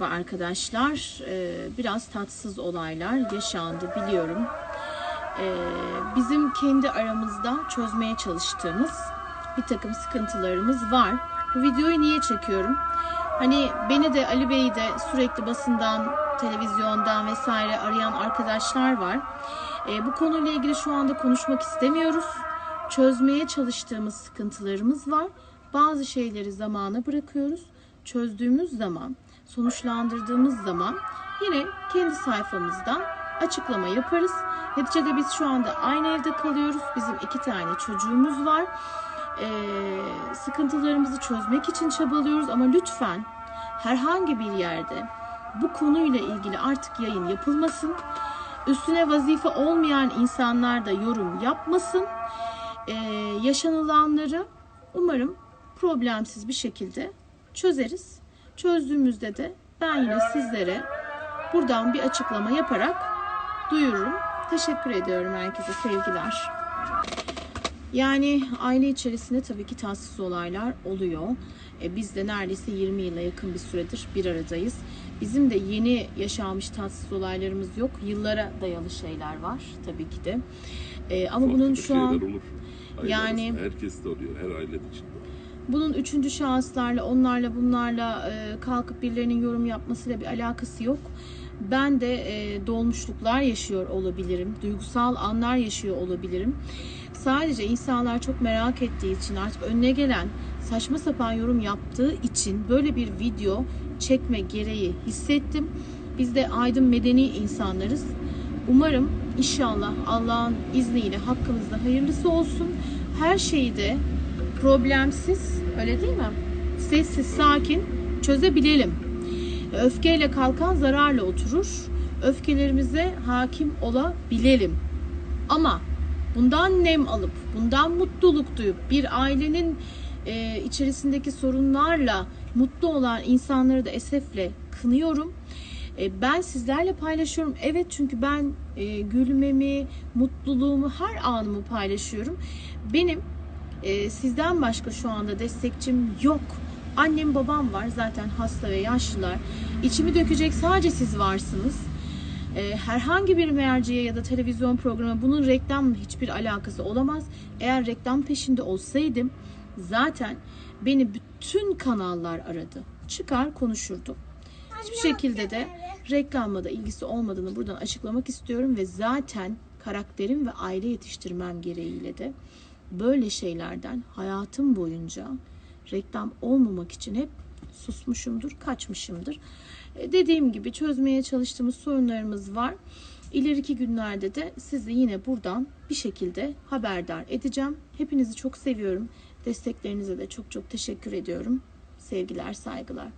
Arkadaşlar. Ee, biraz tatsız olaylar yaşandı biliyorum. Ee, bizim kendi aramızda çözmeye çalıştığımız bir takım sıkıntılarımız var. Bu videoyu niye çekiyorum? Hani beni de Ali Bey'i de sürekli basından, televizyondan vesaire arayan arkadaşlar var. Ee, bu konuyla ilgili şu anda konuşmak istemiyoruz. Çözmeye çalıştığımız sıkıntılarımız var. Bazı şeyleri zamana bırakıyoruz. Çözdüğümüz zaman sonuçlandırdığımız zaman yine kendi sayfamızdan açıklama yaparız. Neticede biz şu anda aynı evde kalıyoruz. Bizim iki tane çocuğumuz var. Ee, sıkıntılarımızı çözmek için çabalıyoruz ama lütfen herhangi bir yerde bu konuyla ilgili artık yayın yapılmasın. Üstüne vazife olmayan insanlar da yorum yapmasın. Ee, yaşanılanları umarım problemsiz bir şekilde çözeriz. Çözdüğümüzde de ben yine sizlere buradan bir açıklama yaparak duyururum. Teşekkür ediyorum herkese sevgiler. Yani aile içerisinde tabii ki tatsız olaylar oluyor. E, biz de neredeyse 20 yıla yakın bir süredir bir aradayız. Bizim de yeni yaşanmış tatsız olaylarımız yok. Yıllara dayalı şeyler var tabii ki de. E, ama Ufak bunun şu an olur. Aile yani- herkes de oluyor. Her ailenin içinde. Bunun üçüncü şahıslarla, onlarla bunlarla e, kalkıp birilerinin yorum yapmasıyla bir alakası yok. Ben de e, dolmuşluklar yaşıyor olabilirim. Duygusal anlar yaşıyor olabilirim. Sadece insanlar çok merak ettiği için artık önüne gelen saçma sapan yorum yaptığı için böyle bir video çekme gereği hissettim. Biz de aydın medeni insanlarız. Umarım inşallah Allah'ın izniyle hakkımızda hayırlısı olsun. Her şeyi de problemsiz öyle değil mi? Sessiz sakin çözebilelim. Öfkeyle kalkan zararla oturur. Öfkelerimize hakim olabilelim. Ama bundan nem alıp, bundan mutluluk duyup bir ailenin e, içerisindeki sorunlarla mutlu olan insanları da esefle kınıyorum. E, ben sizlerle paylaşıyorum. Evet çünkü ben e, gülmemi, mutluluğumu, her anımı paylaşıyorum. Benim e, sizden başka şu anda destekçim yok. Annem babam var zaten hasta ve yaşlılar. İçimi dökecek sadece siz varsınız. E, herhangi bir merciye ya da televizyon programı bunun reklamla hiçbir alakası olamaz. Eğer reklam peşinde olsaydım zaten beni bütün kanallar aradı. Çıkar konuşurdu. Hiçbir şekilde de reklamla da ilgisi olmadığını buradan açıklamak istiyorum ve zaten karakterim ve aile yetiştirmem gereğiyle de böyle şeylerden hayatım boyunca reklam olmamak için hep susmuşumdur, kaçmışımdır. E, Dediğim gibi çözmeye çalıştığımız sorunlarımız var. İleriki günlerde de sizi yine buradan bir şekilde haberdar edeceğim. Hepinizi çok seviyorum. Desteklerinize de çok çok teşekkür ediyorum. Sevgiler, saygılar.